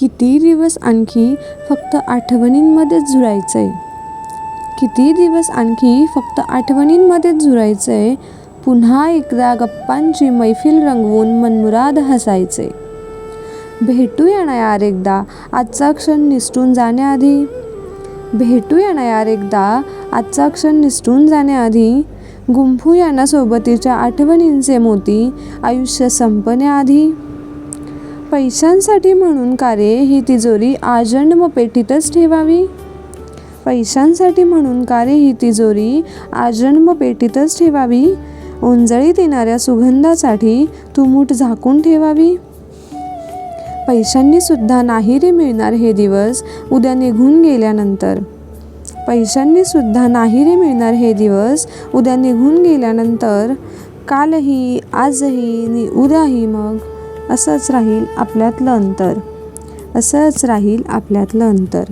किती दिवस आणखी फक्त आठवणींमध्येच झुरायचं आहे किती दिवस आणखी फक्त आठवणींमध्येच झुरायचं आहे पुन्हा एकदा गप्पांची मैफिल रंगवून मनमुराद हसायचे भेटूया ना यार एकदा आजचा क्षण निसटून जाण्याआधी? भेटूया ना यार एकदा आजचा क्षण निसटून जाण्याआधी? गुंफूया ना सोबतीच्या आठवणींचे मोती आयुष्य संपण्याआधी? पैशांसाठी म्हणून का रे ही तिजोरी आजन्म पेटीतच ठेवावी? पैशांसाठी म्हणून का रे ही तिजोरी आजन्म पेटीतच ठेवावी? उंजळीत येणाऱ्या सुगंधासाठी तू मूठ झाकून ठेवावी? पैशांनी सुद्धा नाही रे मिळणार हे दिवस उद्या निघून गेल्यानंतर. पैशांनी सुद्धा नाही रे मिळणार हे दिवस उद्या निघून गेल्यानंतर. कालही आजही नि उद्याही मग असंच राहील आपल्यातलं अंतर. असंच राहील आपल्यातलं अंतर.